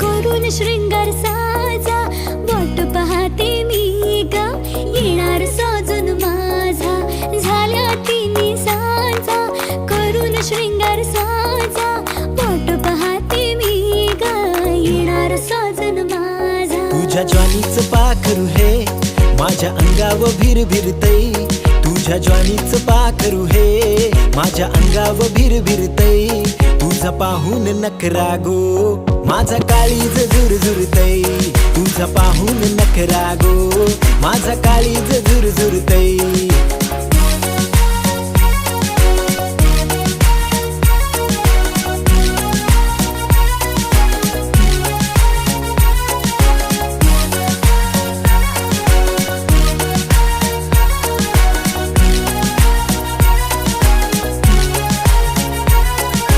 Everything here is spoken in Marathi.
करून साजा. मी गा येणार करून साजा. मी गा येणार तुझ्या ज्वानीच पाखरू हे माझ्या अंगावर भिरभिरतई तुझ्या ज्वानीच पाखरू हे माझ्या अंगावर भिर भिरतई तुझा पाहून नखरा गो. माझा काळीज झुरझुरतय. तुझा पाहून नखरा